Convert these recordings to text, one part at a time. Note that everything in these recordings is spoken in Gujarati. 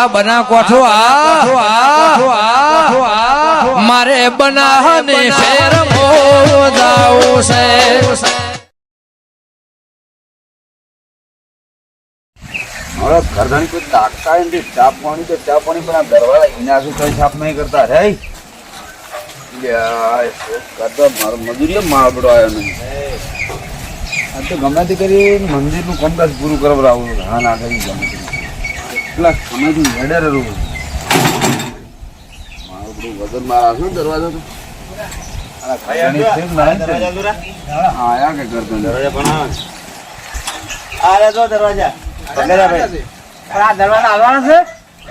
આ બના કોઠો આ મારે બનાહને શેર મોદાવું છે. હવે ઘરધાણી કોઈ તાકતા નથી ચા પાણી તો ચા પાણી પણ આ દરવાજા એના શું કઈ નહીં કરતા. રે કરતો મારો મજૂરી માળબડો આવ્યો નહીં. આ તો ગમે તે કરી મંદિરનું કામકાજ પૂરું કરવા આવું હા ના કરી ગમે એટલા સમયથી હેડે રહું મારું બધું વજન મારા શું દરવાજો તો? દરવાજા પકડ્યા આ દરવાજા. આવવાના છે?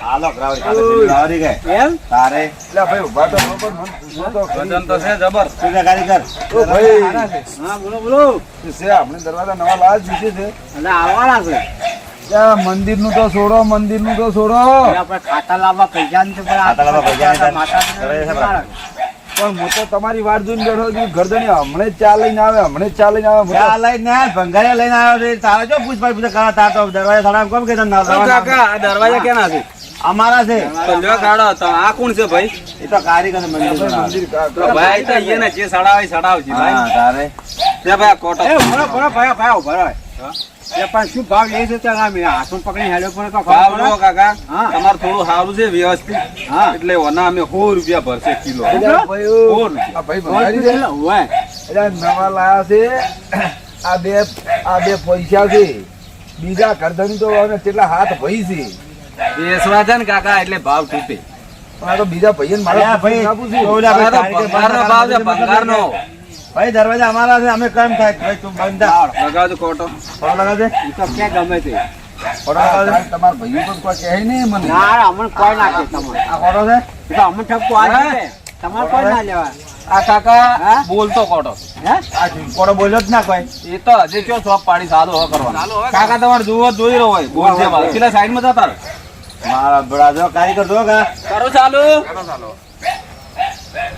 હાલો કરાવડી, કાલે પેલી લાવડી એમ? તારે. એટલે ભાઈ ઊભા તો બરોબર મને તો છે કારીગર? તો ભાઈ હા બોલો બોલો. છે આપણે દરવાજા નવા લાજ છે. આવવાના છે. ત્યાં મંદિરનું તો છોડો મંદિરનું તો છોડો. આપણે ખાતા લાવવા પૈસા પણ ખાતા લાવવા પૈસા હું તો તમારી વાત જોઈને બેઠો છું ગરદન હમણે જ ચા લઈને આવે હમણે જ ચા લઈને આવે ચા લઈને ભંગારે ભંગારિયા લઈને આવ્યો છે. તારે જો પૂછપાછ પૂછે કરા તાર તો દરવાજા સાડા કોમ કે તને ના દરવાજા? દરવાજા કેના છે? અમારા છે. આ કોણ છે ભાઈ? એ તો કારીગર મંદિર મંદિર તો ભાઈ તો અહીંયા જે સડાવે સડાવજી ભાઈ. તારે. તે ભાઈ કોટો. એ ભરો ભરો ભાઈ ભાઈ એ પણ શું ભાવ લે છે તે આ હાથમાં પકડી હેડ્યો પણ તો ભાવ લો કાકા તમારે થોડું સારું છે વ્યવસ્થિત. હા. એટલે ઓના અમે સો રૂપિયા ભરશે કિલો. એટલે આ ભાઈ બોલ. આ ભાઈ ભંગારી છે હોય. એટલે નવા લાયા છે આ બે આ બે પૈસા છે. બીજા ગરદની તો અમે કેટલા હાથ ભાઈ છે. બેસવા છે ને કાકા એટલે ભાવ તૂટે. તો બીજા ભાઈ મારે ભાઈ, આપું છું. ભાવ છે ભંગારનો ભાઈ દરવાજા અમારા છે અમે કેમ થાય? ભાઈ તું બંધ લગાવજો કોટો કોટો લગાવજે તો ક્યાં ગમે તે. તમારા ભાઈઓ પણ કોઈ કહે નહીં મને. ના અમને કોઈ ના કે તમને આ ખોટો છે? તો અમને ઠપકો આ છે તમારે કોઈ ના લેવા. આ કાકા હા? બોલતો કોટો હે? આ કોડો બોલ્યો જ ના કોઈ. એ તો હજી કયો સોપ પાડી સાદો હવે કરવાનો. કાકા તમારે જોવો જોઈ રહ્યો હોય. બોલ પેલા જતા મારા બડા જો કારીગર જો કા કરો ચાલુ.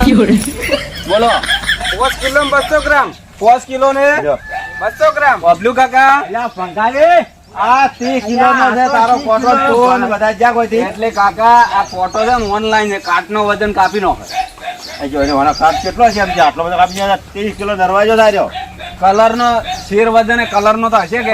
બોલો. પાંચ કિલો બસો ગ્રામ. પાંચ કિલો ને? બસો ગ્રામ. બબલુ કાકા. અલ્યા પંખાલી આ ત્રીસ કિલો નો છે તારો ફોટો ફોન બધા જ્યાં કોઈ થી એટલે કાકા આ ફોટો છે ને ઓનલાઈન છે કાટ નો વજન કાપી નાખે. આ જો એનો કેટલો છે એમ છે? આટલો બધો કાપી 30 કિલો દરવાજો થાય કલર નો શેર વજન કલર નો તો હશે કે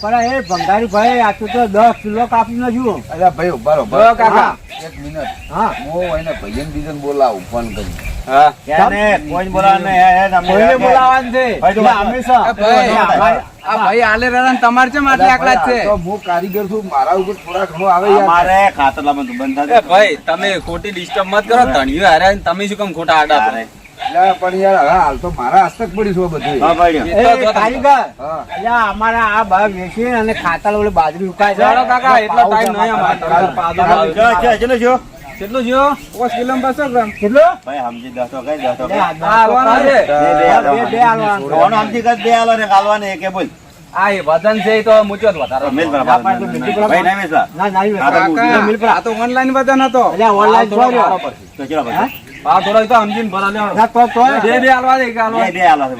પણ એ ભંગારી ભાઈ આ તો દસ કિલો કાપી નાખ્યું. અરે ભાઈ ઊભા રહો, જો ઊભા રહો. કાકા એક મિનિટ. હા. હું એને ભૈયન બીજાને બોલાવું ફોન કરી. હા. ક્યાંને કોઈ બોલાવે નહીં. હે, હે, તમને કોઈને રાખે. બોલાવાનું છે? ભાઈ તો એટલે વાત- અમે શું? આ ભાઈ, આ ભાઈ- આ ભાઈ આલે રહ્યા ને તમારે ચમ આટલા આકલા જ છે? કારીગર છું. મારા ઉપર થોડા આવે યાર. ખાતર બંધ થાય ભાઈ તમે ખોટી ડિસ્ટર્બ મત કરો તમે શું કેમ ખોટા આડા પડે પણ યાર હવે હાલ તો મારા હસ્તક પડી છું બધું. હા ભાઈ. એ તો એ જો તમે- કારીગર અમારા આ બા વેચી અને ખાતા ઓલી બાજરી ઉકાય ચાલો કાકા, એટલો પાઉં નહીં અમારે. તમારે પાદો ચાલો, લાવો. જો, જો, ચલો જો. કેટલું જો પાંચ કિલો બસો ગ્રામ. કેટલું? ભાઈ સમજી દસ તો કઈ દસ તો બે આલવાના. કોણ સમજી કર બે આલો ને કાલવાને એકે બોલ. આ એ વજન છે એ તો મૂચો વધારો. વધારે મિલ પર ભાઈ. ના ના આ તો ઓનલાઈન વજન હતો. તો ચલો ભાવ થોડો તો સમજીને ભરા લેવાનો. ના તો તોય. બે દે કે હાલવા બે બે આલો છે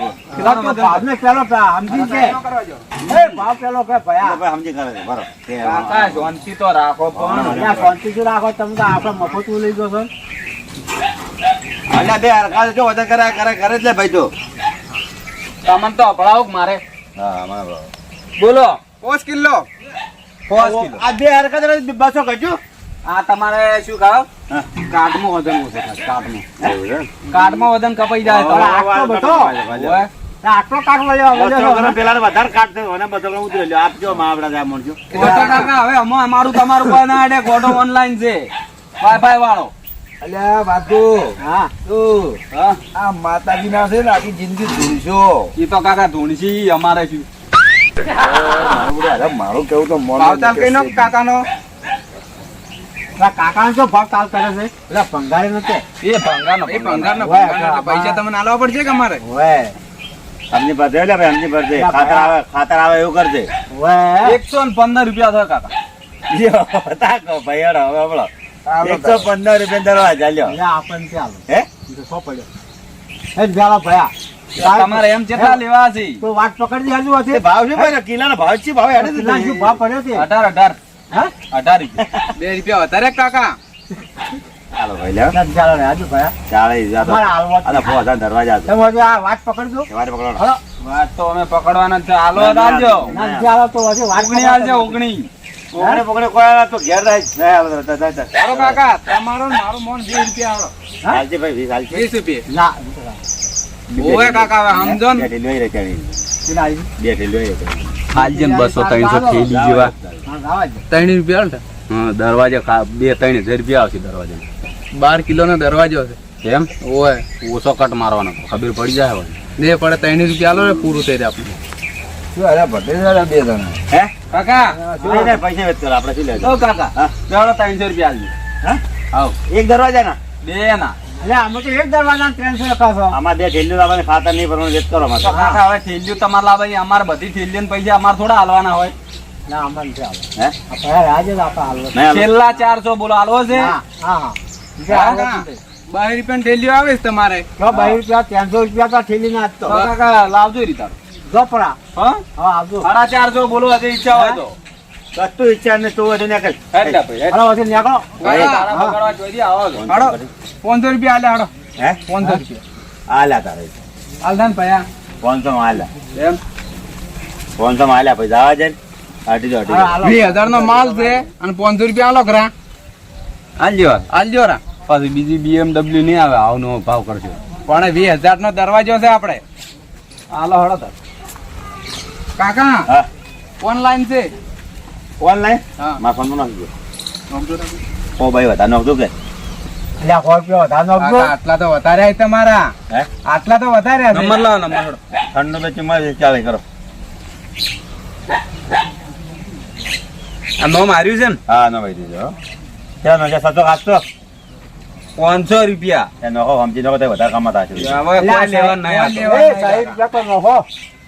તો ભાવને પેલો પે- સમજી છે. એ ભાવ પેલો કે ભયા. ભાઈ સમજી કરે છે બરો. કાકા શાંતિ તો રાખો પણ. રાખો તમે તો આપણે મફત લઈ જશો. અલ્યા બે હરખા જો વધારે કરે કરે કરે જ લે ભાઈ તો. તમને તો અપડાવો મારે? હા બોલો. પાંચ કિલો. કિલો. આ બે હરખા કરે બસો કજુ આ તમારે શું કહો? કાટમાં વજન ઓછું થાય કાટમાં એવું વજન કપાઈ જાય તો આટલો બધો? આટલો વધારે કાઢશે અને બસો ઉતરી લ્યો આપજો માવડા જાય મળજો કાકા હવે અમે અમારું તમારું અડે ગોડો ઓનલાઈન છે. વાઈફાઈ વાળો. અલ્યા વાતો હા. તો હા. આ માતાજી ના છે ને આખી જિંદગી ધૂણશો. એ તો કાકા ધૂણસી અમારે શું? મારું અરે મારું કેવું તો મોન કઈ નો કાકાનો? કાકા જો ભાગ તાલ કરે છે? ભંગારી નો પૈસા તમને આલવા પડશે કે અમારે? ઓય. ભરજે એટલે ભરજે. ખાતર આવે ખાતર આવે એવું કરજે. ઓય. 115 રૂપિયા થયો ભાઈ હવે હમણો. રૂપિયા દરવા ચાલ્યો લે આપણ કે આલો હે તમારે એમ કેટલા લેવા છે? વાત પકડી હજુ હતી ભાવ છે ભાઈ કિલાનો ભાવ છે ભાવ ભાવ પડ્યો છે? 18 18 હા? અઢાર બે રૂપિયા વધારે કાકા? પકડે. કોઈ ઘેર રહે. કાકા તમારો મારો મોન 20 રૂપિયા આલો ભાઈ 20 રૂપિયા. ના ઓય કાકા સમજો ને. બે ઢીલો રહે બે ઢીલો ને બસો ત્રણસો થેલી જેવા. ત્રણ રૂપિયા હા દરવાજો બે ત્રણ હજાર રૂપિયા આવશે દરવાજા બાર કિલો નો દરવાજો છે. એમ? ઓય. ઓછો કટ મારવાનો. ખબર પડી જાય હવે. ને પડે ત્રણ રૂપિયા આલો ને પૂરું થઈ જાય આપણું. શું બે જણા. હે? કાકા! પૈસા વેચ કરો, આપણે શું લેવું? કાકા. ત્રણસો રૂપિયા આલજો હા? આવ. એક દરવાજા ના બે ના એટલે અમે તો એક દરવાજા ત્રણસો લખાશો આમાં બે ઢીલું આપણને ખાતર નહીં ભરવાનું વેચ કરો અમારે. કાકા હવે થેલીઓ તમારે લાવવાની અમારે બધી થેલીઓ બાઈજા અમારે થોડા હાલવાના હોય. ના અમને નથી હે? આ રાજે જ આપણે હાલવા નહીં હાલો. છેલ્લા ચારસો બોલો હાલવો છે? હા હા હા. બીજા હા, હાલવા હા. જ નથી. બાર રૂપિયા ઠેલીઓ આવે છે તમારે? બાર રૂપિયા ત્રણસો રૂપિયા તો ઠેલી ના તો. આપતો કાકા લાવજો રીતા. જો પડા હા? હા આવજો. સાડા ચારસો બોલો હજી ઈચ્છા હોય તો. કશું ઈચ્છા તું વધુ ના હેડલા ભાઈ, હાલો વચ્ચે નીકળો. તારા પકડવા જોઈતી, આવો હાડો પાંચસો રૂપિયા આલે હાડો હે? પાંચસો રૂપિયા. આલ્યા તારે. હાલ ને પયા પાંચસો એમ? પાંચસો માં આલ્યા, પછી જવા જાય ને. અઢીસો, અઢીસો. બે હજાર નો માલ છે અને પાંચસો રૂપિયા આલો હાલજો આલજો રા. પાછી બીજી BMW નહીં આવે આવનો ભાવ કરજો. પણ વીસ હજાર નો દરવાજો છે આપણે. હાલો હડો તાર. કાકા હા. ઓનલાઈન છે. ઓનલાઈન? મારા ફોનમાં નાખજો. ઓ ભાઈ વધારે નાખજો કે એટલે સો રૂપિયા વધારે નાખજો. આટલા તો વધારે તમારા હે આટલા તો વધારે નંબર લાવો નંબર હળો. તો ચુમ્માલીસ ચાલે કરો આ નો માર્યું છે ને હા નો ભાઈ દીધો હો. ચાલો નજા સતો કાચતો પાંચસો રૂપિયા એ નખો સમજી નખો વધારે કમાતા લેવા નહીં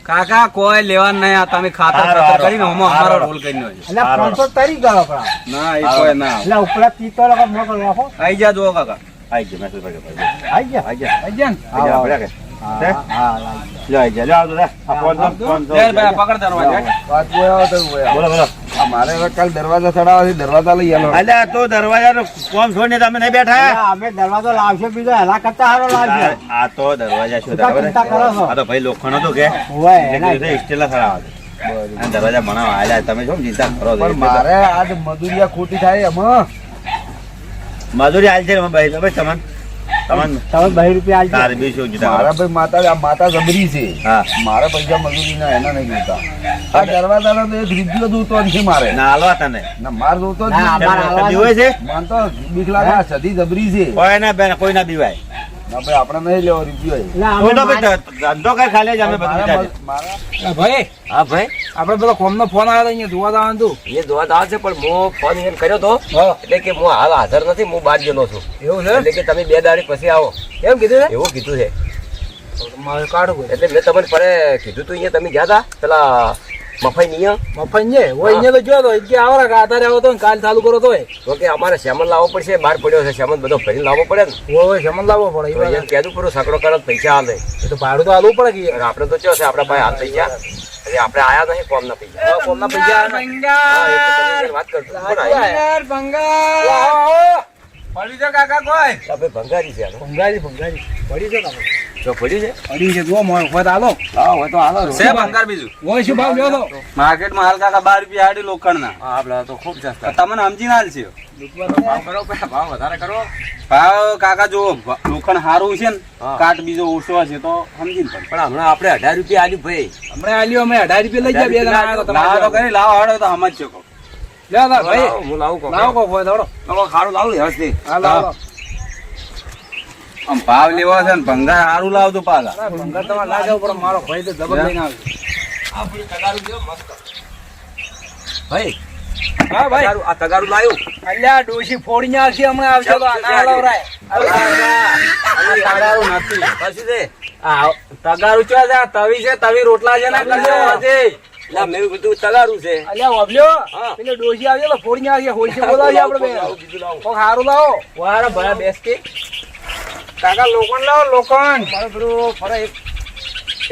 તો. તો. કાકા કોઈ લેવા નહીં આ તમે ખાતર હારો, ખાતર કરીને હમો હારો. અમારો રોલ કરીને હોય. એટલે હારો. પાંચસો તરી ગયો આપણા. ના એ કોઈ ના એટલે ઉપલા તીતો લખો, મોકલો નાખો. આઈ જા જો કાકા આઈ જા મેસેજ પર આઈ જા આઈ જા આઈ જા આઈ જા આપણે કે હા, હે? હા, લાઈ ગયા. લ્યો આઈ ગયા લ્યો લે આ ફોન તો ફોન લે ભાઈ પકડ દરવાજા વાત તો. બોલો બોલો આ મારે હવે કાલ દરવાજા ચડાવવાથી દરવાજા લઈ આવ્યો અલ્યા તો દરવાજાનો કોમ છોડીને તમે નહીં બેઠા? અમે દરવાજો લાવશે બીજો હેલા કરતા હારો લાવશે. આ તો દરવાજા શું છો? આ તો ભાઈ લોખંડ હતો કે. હોય એટલે એના સ્ટીલના સળાવા દરવાજા બનાવવા આલ્યા તમે શું ચિંતા કરો પણ મારે આજ મજૂરિયા ખોટી થાય એમાં. મજૂરી હાલ છે ભાઈ તમે તમને? તમે બાવીસ રૂપિયા તારે બી શું ચિંતા મારા ભાઈ માતા આ માતા જબરી છે. હા. મારા પૈસા મજૂરી ના એના નહીં જોતા. આ દરવાજાનો તો એક રૂપિયો જોતો નથી મારે. ના હાલવા તને. ના માર જોતો નથી. છે? મને તો બીક લાગે સદી જબરી છે. કોઈ ના બેન કોઈ ના બીવાય. ના ભાઈ આપણે નહીં લેવો રૂપિયો એ. એટલે અમે તો તો માર- ભાઈ ધંધો કઈ ખાલી જ અમે બધું મારા વિચારીએ. મારા ભાઈ હા ભાઈ? આપડે પેલો કોમ નો ફોન આવ્યો અહીંયા જોવા જવાનું હતું. એ જોવા તો આવશે પણ હું ફોન એમ કર્યો તો એટલે કે હું હાલ હાજર નથી હું બહાર ગયેલો છું. એવું છે? એટલે કે તમે બે દાડી પછી આવો. એમ કીધું છે? એવું કીધું છે. મારે કાઢું એટલે મેં તમને પરે કીધું તું અહીંયા તમે ગયા હતા પેલા મફાઈ નહીં. મફત છે હોય અહીંયા તો જોયો તો કે આવરા કે આધારે આવો તો ને કાલ ચાલુ કરો તો તો કે અમારે શેમન લાવવો પડશે બહાર પડ્યો છે શેમન બધો ભરીને લાવવો પડે ને. હોય હોય લાવવો પડે એ કહેતું પૂરું સકડો કરે પૈસા હાલે એ તો ભાડું તો આલવું પડે કે આપણે તો ચો છે આપણા ભાઈ હાલ પૈસા. હજી આપણે આયા નહીં કોમના ના. પૈસા હા, ના પૈસા વાત કરતો? પડી છે કાકા કોઈ? ભંગારી છે ભંગારી ભંગારી. પડી છે કાકા. જો પડ્યું છે? પડી છે જો મોય હોય તો હાલો હોય તો હાલો છે ભંગાર બીજું? હોય શું ભાવ લ્યો તો? માર્કેટમાં હાલ કાકા બાર રૂપિયા હાડી લોખંડના. હા, તો ખૂબ સસ્તા તમને સમજીને હાલ છે ભાવ? કરો ભાવ વધારે કરો. ભાવ કાકા જો લોખંડ સારું છે ને. કાટ બીજો ઓછો છે તો સમજીને પણ. પણ હમણાં આપણે અઢાર રૂપિયા આલી ભાઈ. હમણાં આલ્યો અમે અઢાર રૂપિયા લઈ જાય બે તો લાવો તો કરી લાવો હાડો તો સમજ છો લ્યો તા ભાઈ. હું લાવું કોક. લાવો કોક હોય થોડો ખાડું લાવું વ્યવસ્થિત. હા લાવો આમ ભાવ લેવો છે ને ભંગાર સારું લાવજો પાછા. ભંગાર તમારે લાગે પણ મારો ભાઈ તો જબર લઈને આવશે ભાઈ. હા ભાઈ. તગારું- આ તગારું લાવ્યું અલ્યા ડોશી ફોડીને આવશે હમણાં આવશે તો આ ના લવરાય તગારું નથી. પાછું છે? આ તગારું ચો છે? તવી છે તવી રોટલા છે ને મેં બધું તગારું છે. અલ્યા ઓબલ્યો. પેલે ડોશી આવશે તો આપણે બે લાવું, બીજું લાવું. કોક હારું લાવો. વારા ભયા બેસ કે કાકા લોખંડ લાવો લોખંડ મારે પેલું ફરે એક.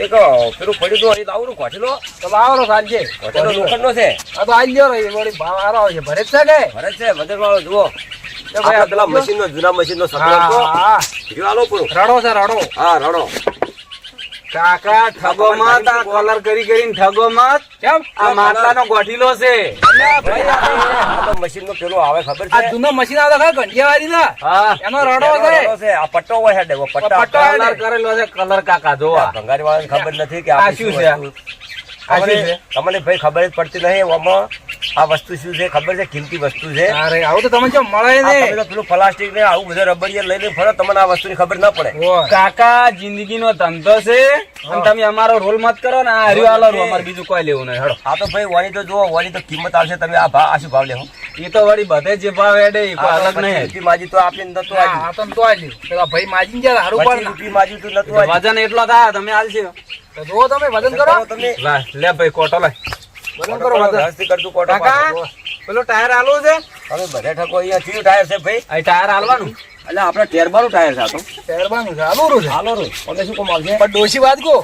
એક પેલું પડ્યું હતું અહીં લાવું કોચલો તો લાવો સાંજે કોચલો લોખંડનો છે. આ તો આઈ ગયો રહી વળી ભાવ હારો આવશે ભરે છે કે? ભરત છે વજન વાળો જુઓ. પેલા આ મશીનનો જૂના આલો પૂરું. રડો છે રડો. હા રડો. કાકા ઠગો મત આ કલર કરી કરીને ઠગો મત કેમ? આ માટલાનો ગોઠીલો છે. મશીન ભાઈ આ આ તો મશીનનો પેલો આવે ખબર આ છે જૂનો મશીન આવે ખબર ગંઠિયાવાળી ના એનો રડો છે. આ પટ્ટો હોય હેડે પટ્ટો કલર કરેલો છે કલર કાકા જો આ. ભંગારી વાળાને ખબર નથી કે આ આ શું છે? આ? શું તમને છે? તમને ભાઈ ખબર જ પડતી નહીં આમાં આ વસ્તુ શું છે? ખબર છે? કિંમતી વસ્તુ છે. અરે આવું તો તમને જો મળે ને તમે તો પેલું પ્લાસ્ટિક ને આવું બધું રબડિયા લઈને ફરો તમને આ વસ્તુની ખબર ના પડે. કાકા જિંદગીનો ધંધો છે. અને તમે અમારો રોલ મત કરો ને આ હરિયો આલો રો, અમારે બીજું કોઈ લેવું નહીં. હળો. આ તો ભાઈ વાની તો જો વાની તો કિંમત આવશે તમે આ ભાવ આ શું ભાવ લેવો એ તો વળી બધે જે ભાવ એડે એ અલગ નહીં. રૂપી માજી તો આપી નતું તો આ તો તો આલ્યું. પેલા ભાઈ માજીને જ્યાં હારું પચીસ રૂપી માજી તો નતો વજન એટલો થાય તમે હાલશો. તો જો તમે વજન કરો. તમે લે ભાઈ કોટો લે પેલો ટાયર હાલવું છે? હવે બધે ઠકો અહીંયા ટાયર છે ભાઈ. આ ટાયર આલવાનું? એટલે આપણે ટેરબાનું ટાયર છે તો. છે શું કમાલ છે પણ ડોશી વાત કહો.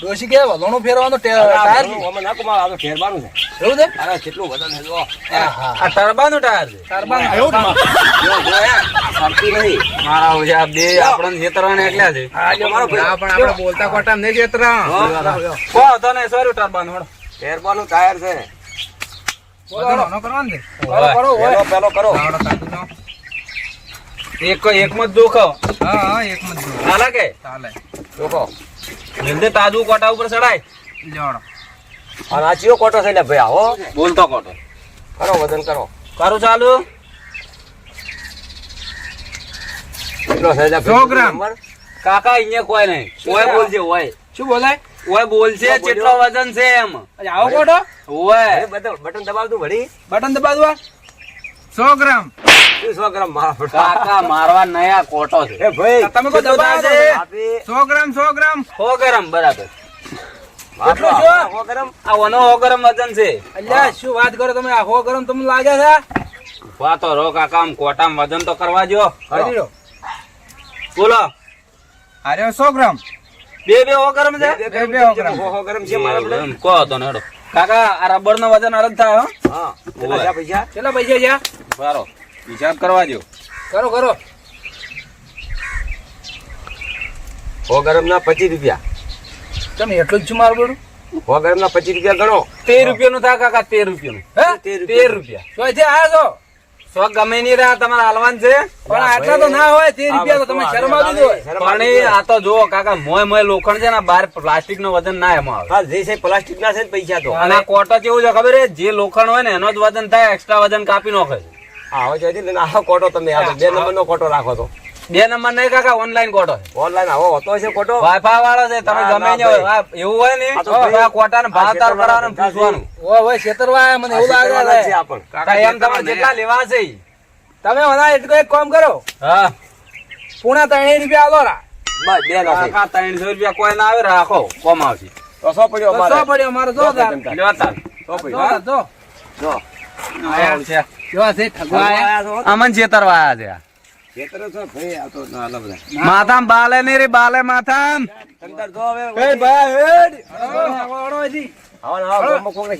ડોશી કે વલોણું ફેરવાનો ટાયર છે. અમે ના કમાલ આ ટેરબાનું છે. એવું છે? અરે કેટલું વજન છે જો. આ ટર્બાનું ટાયર છે. ટાયરબાનું. જો જો સરતી નહીં. મારા ઓછે આ બે આપણને છેતરવાને એકલા છે. હા, જો ભાઈ. પણ આપણે બોલતા કોટા નહીં છેતરા. કો ને સોરું ટર્બાનું ટેરબાનું ટાયર છે. બોલો, હાલો. કરો, કરો, પેલો પેલો કરો. એક એક મત દુખો. હા, હા, એક મિનિટ જુઓ. ચાલે કે? ચાલે. જોકો જલ્દી તાજું કોટા ઉપર ચડાય. લ્યો. અને આ ચિયો કોટો છે ભાઈ આવો. બોલતો કોટો કરો વજન કરો. કરું ચાલુ. કેટલો છે જા સો ગ્રામ. કાકા અહીંયા કોઈ નહીં. કોઈ બોલજે હોય. શું બોલાય ઓય બોલશે? કેટલો વજન છે એમ. આવો કોટો ઓય. બટન દબાવ દબાવતું વળી. બટન દબાવ દો 100 ગ્રામ. શું સો ગ્રામ મારા કાકા મારવા નયા કોટો છે. એ ભાઈ તમે કો દબાવ દે 100 ગ્રામ 100 ગ્રામ. 100 ગ્રામ બરાબર. કેટલું છો? સો ગ્રામ. આ વનો સો ગરમ વજન છે. અલ્યા શું વાત કરો તમે? આખો ગરમ તમને લાગે છે? વાતો રો કાકા આમ કોટામાં વજન તો કરવા જો કરી બોલો. અરે સો ગ્રામ. બે બે સો ગરમ છે? બે બે ગરમ. ગ્રામ. છે, ગરમ છે મારા બધા. કો તો ને કાકા આ રબર નો વજન અલગ થાય હા? કેટલા પૈસા? કેટલા પૈસા છે? બારો હિસાબ કરવા દો કરો કરો. ગરમ ના પચીસ રૂપિયા. તમે એટલું જ છું મારું બધું સો ગરમ ના પચીસ રૂપિયા ગણો. તેર રૂપિયા નું થાય કાકા તેર રૂપિયા નું હે? તેર તેર રૂપિયા. શું છે આ સો ગમે નહીં રહ્યા તમારે હાલવાન છે. પણ આટલા તો ના હોય તે રૂપિયા તો તમે શરમ દો પણ આ તો જુઓ કાકા મોય મોય લોખંડ છે ને બાર પ્લાસ્ટિક નો વજન ના એમાં આવે. હા જે છે પ્લાસ્ટિક ના છે ને પૈસા તો. અને કોટો કેવું છે ખબર જે લોખંડ હોય ને એનો જ વજન થાય એક્સ્ટ્રા વજન કાપી નાખે છે. ને આવો કોટો તમે આ બે નંબર નો કોટો રાખો તો. બે નંબર નહીં કાકા ઓનલાઈન કોટો છે. ઓનલાઈન આવો હોતો છે કોટો વાઈફાઈ વાળો છે તમે ગમે ના, હોય. એવું હોય ને? આ તો તો ભાઈ, આ કોટાને આ ભાવ તાર ખેતરવાળા કરાવવાનું પૂછવાનું. ઓ ઓય છેતરવા મને એવું લાગે છે. આપણ. કાકા એમ તમારે જેટલા લેવા છે તમે મને એટલું એક કામ કરો. હા. પૂણા ત્રણ રૂપિયા આલો રા. બસ બે ના કાકા ત્રણસો રૂપિયા કોઈ ના આવે રાખો. કોમ આવશે. તો સો પડ્યો મારે સો અમારે. પડ્યો મારે જો. લ્યો તાર. સો પડ્યો. જો. જો. આયા છે. કેવા છે ઠગવા આયા? અમન છેતરવા આયા છે તો ના માથામ બાલે નહીં રે બાલે માથામ. હવે એ ભાઈ હેડ. ના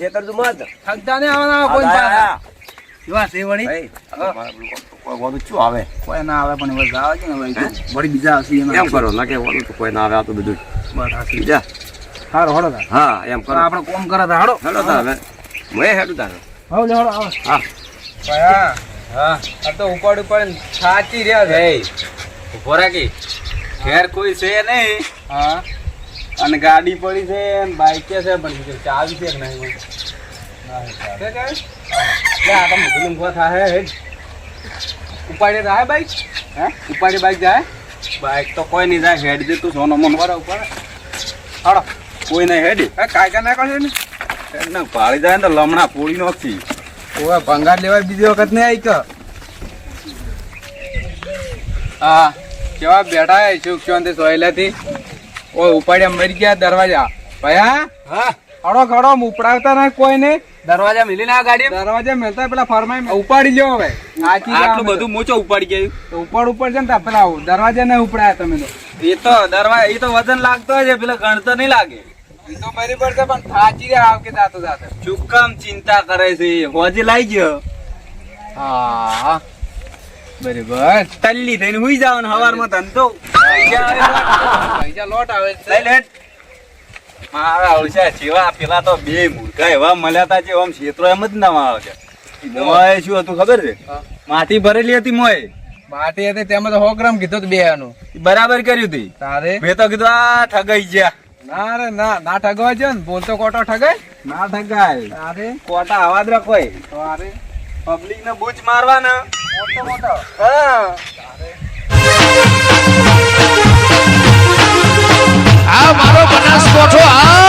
ખેતર જો મત. ઠગતા ને આવા ના કોઈ પાછા. આયા. કેવા વળી? ભાઈ આ તો મારા પેલું કોઈ વાળું શું આવે? કોઈ ના આવે પણ વળી જાવા દે ને વળી. વળી બીજા આવશે એમ. કરો ના કે વાળું તો કોઈ ના આવે આ તો બધું. બસ હાચી. બીજા હારો, હળો હા એમ કરો. આપણે કોમ કરે. હેડો તાર હવે. મેં હેડું તારે. હળો, લે, આવો. હા. હા. હા આ તો ઉપાડ ઉપાડ થાકી રહ્યા છે. ઊભો રાખી. ઘેર કોઈ છે નહીં. હા. અને ગાડી પડી છે અને બાઈક છે પણ ચાવી છે નહીં? હેડ. ઉપાડે જાય બાઈક હે? ઉપાડે બાઈક જાય? બાઈક તો કોઈ નહીં જાય હેડ દે તું સોનો મન. વાળા ઉપાડે. હાડો કોઈ નહીં હેડ. કાયકા ના કરશે ને. ના જાય ને તો લમણા પોળી નાખી. ઓવે, ભંગાર લેવા બીજી વખત નહીં આવી કે હા કેવા બેઠા સુખ શાંતિ સોયલાથી. ઓય ઉપાડ્યા મરી ગયા દરવાજા. ભયા હા? ખડો ખડો ઉપડાવતા ના કોઈ ને. દરવાજા મિલી ના ગાડી દરવાજા મેલતા પેલા ફરમાઈ ઉપાડી લ્યો હવે. આખી આટલું બધું મોચો ઉપાડી ગયું. ઉપર ઉપર છે ને પેલા દરવાજા ને ઉપડાયા તમે તો. એ તો દરવાજા એ તો વજન લાગતો હોય છે પેલા ગણતો નહીં લાગે. એ તો બરાબર છે પણ થાચી રહ્યા આવ કે જાતો જાતો. ચુક્કમ ચિંતા કરે છે. હોજી લાઈ ગયો. હા. બરાબર. તલ્લી થઈને હુઈ જાવ હવારમાં ધંધો. પૈસા લોટ આવે છે. લઈ લેટ મારા ઓળશા જેવા પેલા તો બે મૂર્ખા એવા મળ્યા તા જે આમ ક્ષેત્રો એમ જ ના આવે છે મોય શું હતું ખબર છે? માટી ભરેલી હતી મોય માટી હતી તેમાં તો સો ગ્રામ કીધું બે આનું બરાબર કર્યું હતી તારે? મેં તો કીધું આ ઠગાઈ ગયા. ના રે ના ના ઠગવા છે ને? બોલતો કોટો ઠગાય? ના ઠગાય. અરે. કોટા આવા જ રાખો અરે. પબ્લિક ને બૂચ મારવાના. મોટો મોટો. હા. આ મારો બનાસકોઠો આ